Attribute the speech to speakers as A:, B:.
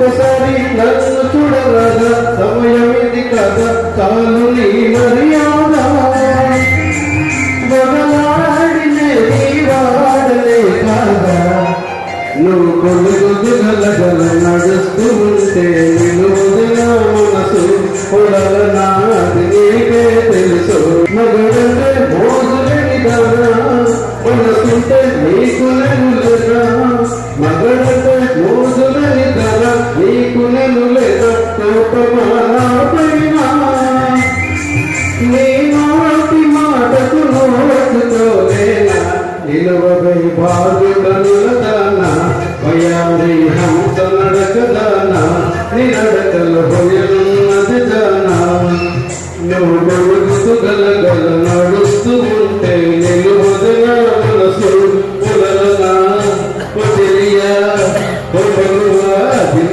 A: ఒక్కసారి నన్ను చూడరాదా? సమయం ఇది కదా? చాలు నీ మర్యాద. బదలాడినే నీ వాడలే కాదా? నువ్వు కొడుకు గలగల నడుస్తూ ఉంటే నిలువుదిన మనసు కొడల నాది నీకే తెలుసు. మగడంటే మోజులేని కదా? మనసుంటే నీకు నీకు నేను లేదీ మాటకు నోచుతోలేనా నిలువై బాధుడనులదానా భయాది హంస నడకదానా నినడకలు భయనున్నది దానా? నువ్వు నడుస్తూ గలగల నడుస్తూ ఉంటే నిలువదనా మనసు పులనా పొదిరియా పొగలు we need